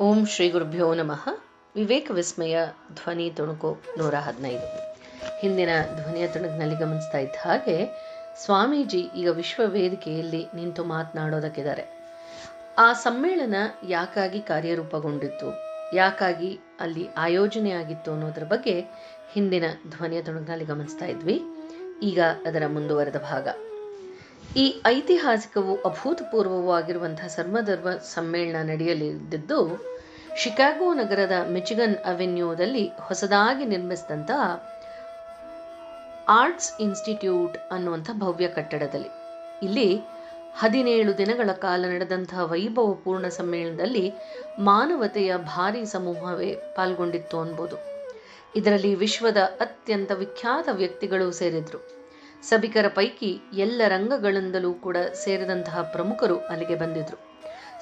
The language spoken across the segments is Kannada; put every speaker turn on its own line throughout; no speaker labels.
ಓಂ ಶ್ರೀ ಗುರುಭ್ಯೋ ನಮಃ. ವಿವೇಕ ವಿಸ್ಮಯ, ಧ್ವನಿ ತುಣುಕು ನೂರ ಹದಿನೈದು. ಹಿಂದಿನ ಧ್ವನಿಯ ತುಣುಕಿನಲ್ಲಿ ಗಮನಿಸ್ತಾ ಇದ್ದ ಹಾಗೆ ಸ್ವಾಮೀಜಿ ಈಗ ವಿಶ್ವ ವೇದಿಕೆಯಲ್ಲಿ ನಿಂತು ಮಾತನಾಡೋದಕ್ಕಿದ್ದಾರೆ. ಆ ಸಮ್ಮೇಳನ ಯಾಕಾಗಿ ಕಾರ್ಯರೂಪಗೊಂಡಿತ್ತು, ಯಾಕಾಗಿ ಅಲ್ಲಿ ಆಯೋಜನೆ ಆಗಿತ್ತು ಅನ್ನೋದ್ರ ಬಗ್ಗೆ ಹಿಂದಿನ ಧ್ವನಿಯ ತುಣುಕಿನಲ್ಲಿ ಗಮನಿಸ್ತಾ ಇದ್ವಿ. ಈಗ ಅದರ ಮುಂದುವರೆದ ಭಾಗ. ಈ ಐತಿಹಾಸಿಕವು ಅಭೂತಪೂರ್ವವಾಗಿರುವಂತಹ ಸರ್ವಧರ್ಮ ಸಮ್ಮೇಳನ ನಡೆಯಲಿದ್ದು, ಶಿಕಾಗೋ ನಗರದ ಮಿಚಿಗನ್ ಅವೆನ್ಯೂದಲ್ಲಿ ಹೊಸದಾಗಿ ನಿರ್ಮಿಸಿದಂತಹ ಆರ್ಟ್ಸ್ ಇನ್ಸ್ಟಿಟ್ಯೂಟ್ ಅನ್ನುವಂಥ ಭವ್ಯ ಕಟ್ಟಡದಲ್ಲಿ. ಇಲ್ಲಿ ಹದಿನೇಳು ದಿನಗಳ ಕಾಲ ನಡೆದಂತಹ ವೈಭವಪೂರ್ಣ ಸಮ್ಮೇಳನದಲ್ಲಿ ಮಾನವತೆಯ ಭಾರಿ ಸಮೂಹವೇ ಪಾಲ್ಗೊಂಡಿತ್ತು ಅನ್ಬೋದು. ಇದರಲ್ಲಿ ವಿಶ್ವದ ಅತ್ಯಂತ ವಿಖ್ಯಾತ ವ್ಯಕ್ತಿಗಳು ಸೇರಿದ್ರು. ಸಭಿಕರ ಪೈಕಿ ಎಲ್ಲ ರಂಗಗಳಿಂದಲೂ ಕೂಡ ಸೇರಿದಂತಹ ಪ್ರಮುಖರು ಅಲ್ಲಿಗೆ ಬಂದಿದ್ರು.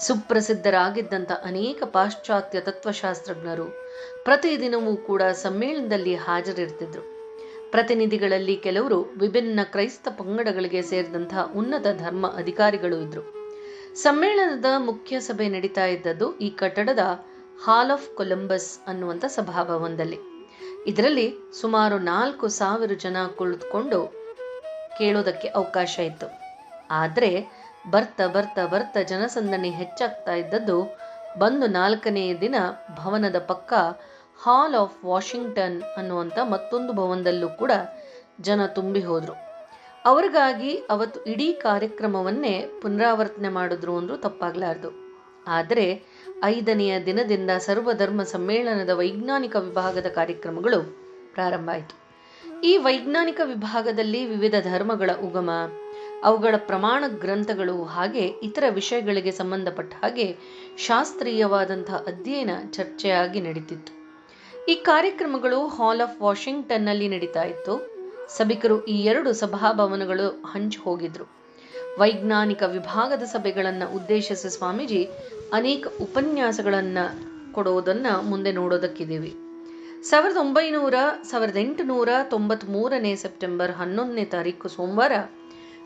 ಸುಪ್ರಸಿದ್ಧರಾಗಿದ್ದಂಥ ಅನೇಕ ಪಾಶ್ಚಾತ್ಯ ತತ್ವಶಾಸ್ತ್ರಜ್ಞರು ಪ್ರತಿದಿನವೂ ಕೂಡ ಸಮ್ಮೇಳನದಲ್ಲಿ ಹಾಜರಿರ್ತಿದ್ರು. ಪ್ರತಿನಿಧಿಗಳಲ್ಲಿ ಕೆಲವರು ವಿಭಿನ್ನ ಕ್ರೈಸ್ತ ಪಂಗಡಗಳಿಗೆ ಸೇರಿದಂತಹ ಉನ್ನತ ಧರ್ಮ ಅಧಿಕಾರಿಗಳು ಇದ್ರು. ಸಮ್ಮೇಳನದ ಮುಖ್ಯ ಸಭೆ ನಡೀತಾ ಇದ್ದದ್ದು ಈ ಕಟ್ಟಡದ ಹಾಲ್ ಆಫ್ ಕೊಲಂಬಸ್ ಅನ್ನುವಂಥ ಸಭಾಭವನದಲ್ಲಿ. ಇದರಲ್ಲಿ ಸುಮಾರು ನಾಲ್ಕು ಸಾವಿರ ಜನ ಕುಳಿತುಕೊಂಡು ಕೇಳೋದಕ್ಕೆ ಅವಕಾಶ ಇತ್ತು. ಆದರೆ ಬರ್ತಾ ಬರ್ತಾ ಬರ್ತಾ ಜನಸಂದಣಿ ಹೆಚ್ಚಾಗ್ತಾ ಇದ್ದದ್ದು ಬಂದು ನಾಲ್ಕನೆಯ ದಿನ ಭವನದ ಪಕ್ಕ ಹಾಲ್ ಆಫ್ ವಾಷಿಂಗ್ಟನ್ ಅನ್ನುವಂಥ ಮತ್ತೊಂದು ಭವನದಲ್ಲೂ ಕೂಡ ಜನ ತುಂಬಿ ಹೋದರು. ಅವ್ರಿಗಾಗಿ ಅವತ್ತು ಇಡೀ ಕಾರ್ಯಕ್ರಮವನ್ನೇ ಪುನರಾವರ್ತನೆ ಮಾಡಿದ್ರು ಅಂದರೂ ತಪ್ಪಾಗಲಾರ್ದು. ಆದರೆ ಐದನೆಯ ದಿನದಿಂದ ಸರ್ವಧರ್ಮ ಸಮ್ಮೇಳನದ ವೈಜ್ಞಾನಿಕ ವಿಭಾಗದ ಕಾರ್ಯಕ್ರಮಗಳು ಪ್ರಾರಂಭ ಆಯಿತು. ಈ ವೈಜ್ಞಾನಿಕ ವಿಭಾಗದಲ್ಲಿ ವಿವಿಧ ಧರ್ಮಗಳ ಉಗಮ, ಅವುಗಳ ಪ್ರಮಾಣ ಗ್ರಂಥಗಳು ಹಾಗೆ ಇತರ ವಿಷಯಗಳಿಗೆ ಸಂಬಂಧಪಟ್ಟ ಹಾಗೆ ಶಾಸ್ತ್ರೀಯವಾದಂತಹ ಅಧ್ಯಯನ ಚರ್ಚೆಯಾಗಿ ನಡೀತಿತ್ತು. ಈ ಕಾರ್ಯಕ್ರಮಗಳು ಹಾಲ್ ಆಫ್ ವಾಷಿಂಗ್ಟನ್ನಲ್ಲಿ ನಡೀತಾ ಇತ್ತು. ಸಭಿಕರು ಈ ಎರಡು ಸಭಾಭವನಗಳು ಹಂಚಿ ಹೋಗಿದ್ರು. ವೈಜ್ಞಾನಿಕ ವಿಭಾಗದ ಸಭೆಗಳನ್ನು ಉದ್ದೇಶಿಸಿ ಸ್ವಾಮೀಜಿ ಅನೇಕ ಉಪನ್ಯಾಸಗಳನ್ನು ಕೊಡುವುದನ್ನು ಮುಂದೆ ನೋಡೋದಕ್ಕಿದ್ದೀವಿ. ಸಾವಿರದ ಒಂಬೈನೂರ, ಸಾವಿರದ ಎಂಟುನೂರ ತೊಂಬತ್ತ್ ಮೂರನೇ ಸೆಪ್ಟೆಂಬರ್ ಹನ್ನೊಂದನೇ ತಾರೀಕು ಸೋಮವಾರ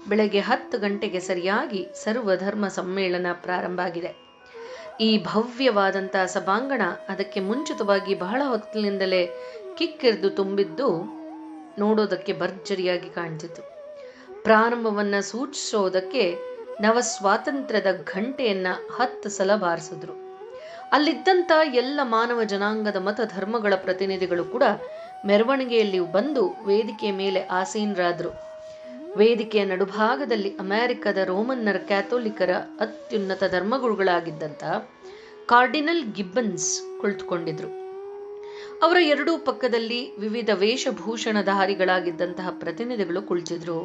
ಬೆಳಗ್ಗೆ ಹತ್ತು ಗಂಟೆಗೆ ಸರಿಯಾಗಿ ಸರ್ವಧರ್ಮ ಸಮ್ಮೇಳನ ಪ್ರಾರಂಭ ಆಗಿದೆ. ಈ ಭವ್ಯವಾದಂಥ ಸಭಾಂಗಣ ಅದಕ್ಕೆ ಮುಂಚಿತವಾಗಿ ಬಹಳ ಹೊತ್ತಿನಿಂದಲೇ ಕಿಕ್ಕಿರಿದು ತುಂಬಿದ್ದು ನೋಡೋದಕ್ಕೆ ಭರ್ಜರಿಯಾಗಿ ಕಾಣ್ತಿತ್ತು. ಪ್ರಾರಂಭವನ್ನು ಸೂಚಿಸೋದಕ್ಕೆ ನವ ಸ್ವಾತಂತ್ರ್ಯದ ಘಂಟೆಯನ್ನು ಹತ್ತು ಸಲ ಬಾರಿಸಿದ್ರು. ಅಲ್ಲಿದ್ದಂಥ ಎಲ್ಲ ಮಾನವ ಜನಾಂಗದ ಮತ ಧರ್ಮಗಳ ಪ್ರತಿನಿಧಿಗಳು ಕೂಡ ಮೆರವಣಿಗೆಯಲ್ಲಿ ಬಂದು ವೇದಿಕೆಯ ಮೇಲೆ ಆಸೀನರಾದರು. ವೇದಿಕೆಯ ನಡುಭಾಗದಲ್ಲಿ ಅಮೆರಿಕದ ರೋಮನ್ನರ ಕ್ಯಾಥೋಲಿಕರ ಅತ್ಯುನ್ನತ ಧರ್ಮಗುರುಗಳಾಗಿದ್ದಂಥ ಕಾರ್ಡಿನಲ್ ಗಿಬ್ಬನ್ಸ್ ಕುಳಿತುಕೊಂಡಿದ್ರು. ಅವರ ಎರಡೂ ಪಕ್ಕದಲ್ಲಿ ವಿವಿಧ ವೇಷಭೂಷಣಧಾರಿಗಳಾಗಿದ್ದಂತಹ ಪ್ರತಿನಿಧಿಗಳು ಕುಳಿತಿದ್ರು.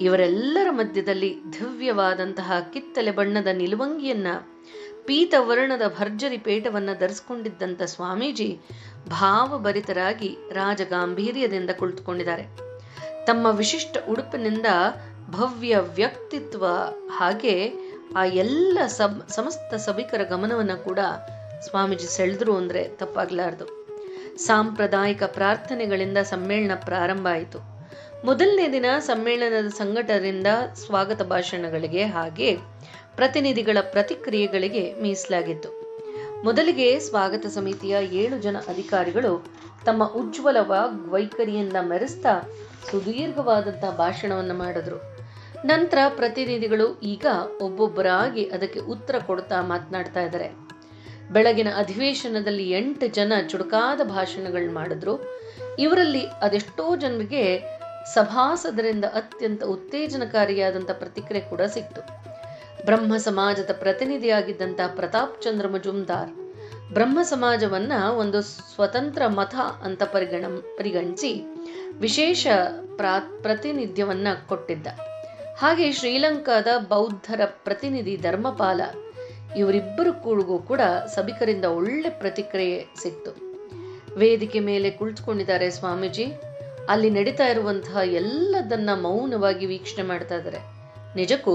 ಇವರೆಲ್ಲರ ಮಧ್ಯದಲ್ಲಿ ದಿವ್ಯವಾದಂತಹ ಕಿತ್ತಲೆ ಬಣ್ಣದ ನಿಲುವಂಗಿಯನ್ನ ಪೀತವರ್ಣದ ಭರ್ಜರಿ ಪೇಟವನ್ನು ಧರಿಸಿಕೊಂಡಿದ್ದಂಥ ಸ್ವಾಮೀಜಿ ಭಾವಭರಿತರಾಗಿ ರಾಜಗಾಂಭೀರ್ಯದಿಂದ ಕುಳಿತುಕೊಂಡಿದ್ದಾರೆ. ತಮ್ಮ ವಿಶಿಷ್ಟ ಉಡುಪಿನಿಂದ ಭವ್ಯ ವ್ಯಕ್ತಿತ್ವ ಹಾಗೆ ಆ ಎಲ್ಲ ಸಬ್, ಸಮಸ್ತ ಸಭಿಕರ ಗಮನವನ್ನು ಕೂಡ ಸ್ವಾಮೀಜಿ ಸೆಳೆದ್ರು ಅಂದರೆ ತಪ್ಪಾಗಲಾರ್ದು. ಸಾಂಪ್ರದಾಯಿಕ ಪ್ರಾರ್ಥನೆಗಳಿಂದ ಸಮ್ಮೇಳನ ಪ್ರಾರಂಭ ಆಯಿತು. ಮೊದಲನೇ ದಿನ ಸಮ್ಮೇಳನದ ಸಂಘಟರಿಂದ ಸ್ವಾಗತ ಭಾಷಣಗಳಿಗೆ ಹಾಗೆ ಪ್ರತಿನಿಧಿಗಳ ಪ್ರತಿಕ್ರಿಯೆಗಳಿಗೆ ಮೀಸಲಾಗಿತ್ತು. ಮೊದಲಿಗೆ ಸ್ವಾಗತ ಸಮಿತಿಯ ಏಳು ಜನ ಅಧಿಕಾರಿಗಳು ತಮ್ಮ ಉಜ್ವಲವ ವೈಖರಿಯಿಂದ ಮೆರೆಸ್ತಾ ಸುದೀರ್ಘವಾದಂತಹ ಭಾಷಣವನ್ನು ಮಾಡಿದ್ರು. ನಂತರ ಪ್ರತಿನಿಧಿಗಳು ಈಗ ಒಬ್ಬೊಬ್ಬರಾಗಿ ಅದಕ್ಕೆ ಉತ್ತರ ಕೊಡ್ತಾ ಮಾತನಾಡ್ತಾ ಇದ್ದಾರೆ. ಬೆಳಗಿನ ಅಧಿವೇಶನದಲ್ಲಿ ಎಂಟು ಜನ ಚುಡುಕಾದ ಭಾಷಣಗಳು ಮಾಡಿದ್ರು. ಇವರಲ್ಲಿ ಅದೆಷ್ಟೋ ಜನರಿಗೆ ಸಭಾಸದರಿಂದ ಅತ್ಯಂತ ಉತ್ತೇಜನಕಾರಿಯಾದಂಥ ಪ್ರತಿಕ್ರಿಯೆ ಕೂಡ ಸಿಕ್ತು. ಬ್ರಹ್ಮ ಸಮಾಜದ ಪ್ರತಿನಿಧಿಯಾಗಿದ್ದಂಥ ಪ್ರತಾಪ್ ಚಂದ್ರ ಮಜುಮ್ದಾರ್. ಬ್ರಹ್ಮ ಸಮಾಜವನ್ನ ಒಂದು ಸ್ವತಂತ್ರ ಮತ ಅಂತ ಪರಿಗಣ, ಪರಿಗಣಿಸಿ ವಿಶೇಷ ಪ್ರಾ, ಪ್ರತಿನಿಧ್ಯವನ್ನ ಕೊಟ್ಟಿದ್ದ. ಹಾಗೆ ಶ್ರೀಲಂಕಾದ ಬೌದ್ಧರ ಪ್ರತಿನಿಧಿ ಧರ್ಮಪಾಲ ಇವರಿಬ್ಬರು ಕೂಡಿಗೂ ಕೂಡ ಸಭಿಕರಿಂದ ಒಳ್ಳೆ ಪ್ರತಿಕ್ರಿಯೆ ಸಿಕ್ತು. ವೇದಿಕೆ ಮೇಲೆ ಕುಳಿತುಕೊಂಡಿದ್ದಾರೆ ಸ್ವಾಮೀಜಿ. ಅಲ್ಲಿ ನಡೀತಾ ಇರುವಂತಹ ಎಲ್ಲದನ್ನ ಮೌನವಾಗಿ ವೀಕ್ಷಣೆ ಮಾಡ್ತಾ ಇದ್ದಾರೆ. ನಿಜಕ್ಕೂ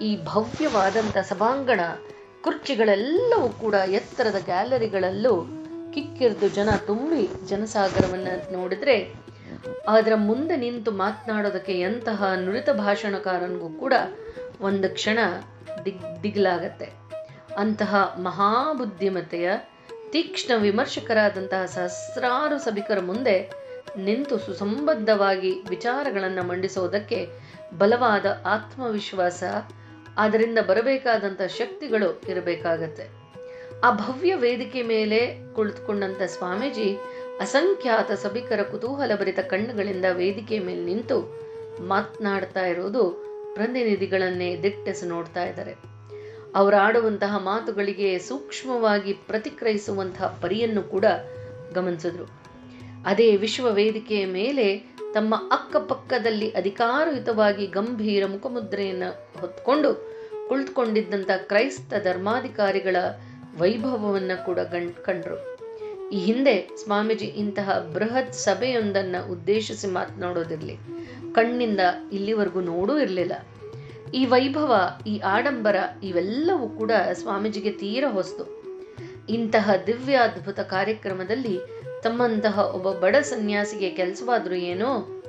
ಈ ಭವ್ಯವಾದಂಥ ಸಭಾಂಗಣ ಕುರ್ಚಿಗಳೆಲ್ಲವೂ ಕೂಡ ಎತ್ತರದ ಗ್ಯಾಲರಿಗಳಲ್ಲೂ ಕಿಕ್ಕಿರಿದು ಜನ ತುಂಬಿ ಜನಸಾಗರವನ್ನು ನೋಡಿದ್ರೆ ಅದರ ಮುಂದೆ ನಿಂತು ಮಾತನಾಡೋದಕ್ಕೆ ಎಂತಹ ನುರಿತ ಭಾಷಣಕಾರನಿಗೂ ಕೂಡ ಒಂದು ಕ್ಷಣ ದಿಗ್ ದಿಗ್ಲಾಗತ್ತೆ. ಅಂತಹ ಮಹಾಬುದ್ಧಿಮತೆಯ ತೀಕ್ಷ್ಣ ವಿಮರ್ಶಕರಾದಂತಹ ಸಹಸ್ರಾರು ಸಭಿಕರ ಮುಂದೆ ನಿಂತು ಸುಸಂಬದ್ಧವಾಗಿ ವಿಚಾರಗಳನ್ನು ಮಂಡಿಸೋದಕ್ಕೆ ಬಲವಾದ ಆತ್ಮವಿಶ್ವಾಸ, ಅದರಿಂದ ಬರಬೇಕಾದಂಥ ಶಕ್ತಿಗಳು ಇರಬೇಕಾಗತ್ತೆ. ಆ ಭವ್ಯ ವೇದಿಕೆ ಮೇಲೆ ಕುಳಿತುಕೊಂಡಂಥ ಸ್ವಾಮೀಜಿ ಅಸಂಖ್ಯಾತ ಸಭಿಕರ ಕುತೂಹಲಭರಿತ ಕಣ್ಣುಗಳಿಂದ ವೇದಿಕೆ ಮೇಲೆ ನಿಂತು ಮಾತನಾಡ್ತಾ ಇರೋದು ಪ್ರತಿನಿಧಿಗಳನ್ನೇ ದಿಟ್ಟಿಸಿ ನೋಡ್ತಾ ಇದ್ದಾರೆ. ಅವರಾಡುವಂತಹ ಮಾತುಗಳಿಗೆ ಸೂಕ್ಷ್ಮವಾಗಿ ಪ್ರತಿಕ್ರಿಯಿಸುವಂತಹ ಪರಿಯನ್ನು ಕೂಡ ಗಮನಿಸಿದ್ರು. ಅದೇ ವಿಶ್ವ ವೇದಿಕೆಯ ಮೇಲೆ ತಮ್ಮ ಅಕ್ಕಪಕ್ಕದಲ್ಲಿ ಅಧಿಕಾರಯುತವಾಗಿ ಗಂಭೀರ ಮುಖಮುದ್ರೆಯನ್ನು ಹೊತ್ಕೊಂಡು ಕುಳಿತುಕೊಂಡಿದ್ದಂಥ ಕ್ರೈಸ್ತ ಧರ್ಮಾಧಿಕಾರಿಗಳ ವೈಭವವನ್ನು ಕೂಡ ಗಣ್ ಕಂಡ್ರು. ಈ ಹಿಂದೆ ಸ್ವಾಮೀಜಿ ಇಂತಹ ಬೃಹತ್ ಸಭೆಯೊಂದನ್ನು ಉದ್ದೇಶಿಸಿ ಮಾತನಾಡೋದಿರಲಿ, ಕಣ್ಣಿಂದ ಇಲ್ಲಿವರೆಗೂ ನೋಡೂ ಇರಲಿಲ್ಲ. ಈ ವೈಭವ, ಈ ಆಡಂಬರ ಇವೆಲ್ಲವೂ ಕೂಡ ಸ್ವಾಮೀಜಿಗೆ ತೀರ ಹೊಸ್ತು. ಇಂತಹ ದಿವ್ಯಾದ್ಭುತ ಕಾರ್ಯಕ್ರಮದಲ್ಲಿ ತಮ್ಮಂತಹ ಒಬ್ಬ ಬಡ ಸನ್ಯಾಸಿಗೆ ಕೆಲಸವಾದರೂ ಏನೋ?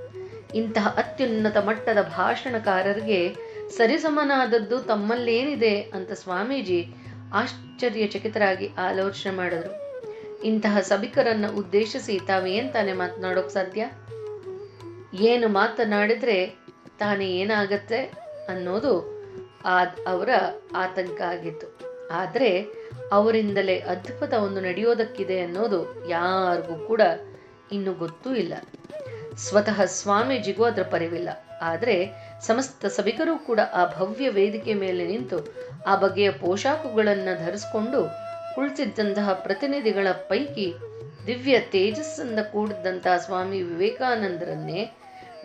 ಇಂತಹ ಅತ್ಯುನ್ನತ ಮಟ್ಟದ ಭಾಷಣಕಾರರಿಗೆ ಸರಿಸಮನಾದದ್ದು ತಮ್ಮಲ್ಲೇನಿದೆ ಅಂತ ಸ್ವಾಮೀಜಿ ಆಶ್ಚರ್ಯಚಕಿತರಾಗಿ ಆಲೋಚನೆ ಮಾಡಿದ್ರು. ಇಂತಹ ಸಭಿಕರನ್ನ ಉದ್ದೇಶಿಸಿ ತಾವೇನ್ ತಾನೇ ಮಾತನಾಡೋಕ್ ಸಾಧ್ಯ? ಏನು ಮಾತನಾಡಿದ್ರೆ ತಾನೇ ಏನಾಗತ್ತೆ ಅನ್ನೋದು ಆ ಅವರ ಆತಂಕ ಆಗಿತ್ತು. ಆದರೆ ಅವರಿಂದಲೇ ಅದ್ಭುತ ಒಂದು ನಡೆಯೋದಕ್ಕಿದೆ ಅನ್ನೋದು ಯಾರಿಗೂ ಕೂಡ ಇನ್ನು ಗೊತ್ತೂ ಇಲ್ಲ. ಸ್ವತಃ ಸ್ವಾಮೀಜಿಗೂ ಅದರ ಪರಿವಿಲ್ಲ. ಆದರೆ ಸಮಸ್ತ ಸಭಿಕರೂ ಕೂಡ ಆ ಭವ್ಯ ವೇದಿಕೆ ಮೇಲೆ ನಿಂತು ಆ ಬಗೆಯ ಪೋಷಾಕುಗಳನ್ನು ಧರಿಸಿಕೊಂಡು ಕುಳಿತಿದ್ದಂತಹ ಪ್ರತಿನಿಧಿಗಳ ಪೈಕಿ ದಿವ್ಯ ತೇಜಸ್ಸಿಂದ ಕೂಡಿದ್ದಂತಹ ಸ್ವಾಮಿ ವಿವೇಕಾನಂದರನ್ನೇ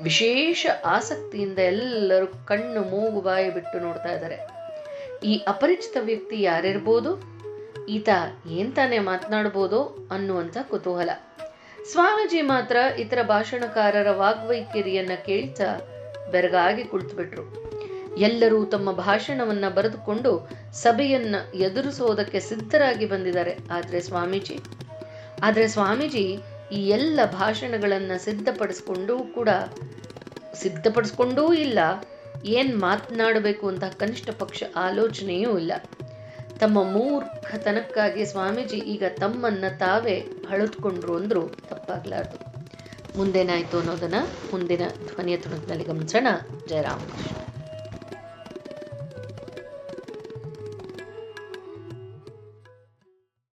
ವಿಶೇಷ ಆಸಕ್ತಿಯಿಂದ ಎಲ್ಲರೂ ಕಣ್ಣು ಮೂಗು ಬಾಯಿ ಬಿಟ್ಟು ನೋಡ್ತಾ ಇದ್ದಾರೆ. ಈ ಅಪರಿಚಿತ ವ್ಯಕ್ತಿ ಯಾರಿರ್ಬೋದು? ಈತ ಏನ್ ತಾನೇ ಮಾತನಾಡಬಹುದು ಅನ್ನುವಂಥ ಕುತೂಹಲ. ಸ್ವಾಮೀಜಿ ಮಾತ್ರ ಇತರ ಭಾಷಣಕಾರರ ವಾಗ್ವೈಖರಿಯನ್ನ ಕೇಳ್ತಾ ಬೆರಗಾಗಿ ಕುಳಿತುಬಿಟ್ರು. ಎಲ್ಲರೂ ತಮ್ಮ ಭಾಷಣವನ್ನ ಬರೆದುಕೊಂಡು ಸಭೆಯನ್ನ ಎದುರಿಸೋದಕ್ಕೆ ಸಿದ್ಧರಾಗಿ ಬಂದಿದ್ದಾರೆ ಆದ್ರೆ ಸ್ವಾಮೀಜಿ. ಆದ್ರೆ ಸ್ವಾಮೀಜಿ ಈ ಎಲ್ಲ ಭಾಷಣಗಳನ್ನ ಸಿದ್ಧಪಡಿಸ್ಕೊಂಡು ಕೂಡ ಸಿದ್ಧಪಡಿಸ್ಕೊಂಡೂ ಇಲ್ಲ. ಏನ್ ಮಾತನಾಡಬೇಕು ಅಂತ ಕನಿಷ್ಠ ಪಕ್ಷ ಆಲೋಚನೆಯೂ ಇಲ್ಲ. ತಮ್ಮ ಮೂರ್ಖತನಕ್ಕಾಗಿ ಸ್ವಾಮೀಜಿ ಈಗ ತಮ್ಮನ್ನ ತಾವೇ ಹಳದ್ಕೊಂಡ್ರು ಅಂದ್ರು ತಪ್ಪಾಗ್ಲಾರ್ದು. ಮುಂದೇನಾಯ್ತು ಅನ್ನೋದನ್ನ ಮುಂದಿನ ಧ್ವನಿಯ ತುಣುಕಿನಲ್ಲಿ ಗಮನಿಸೋಣ. ಜಯರಾಮಕೃಷ್ಣ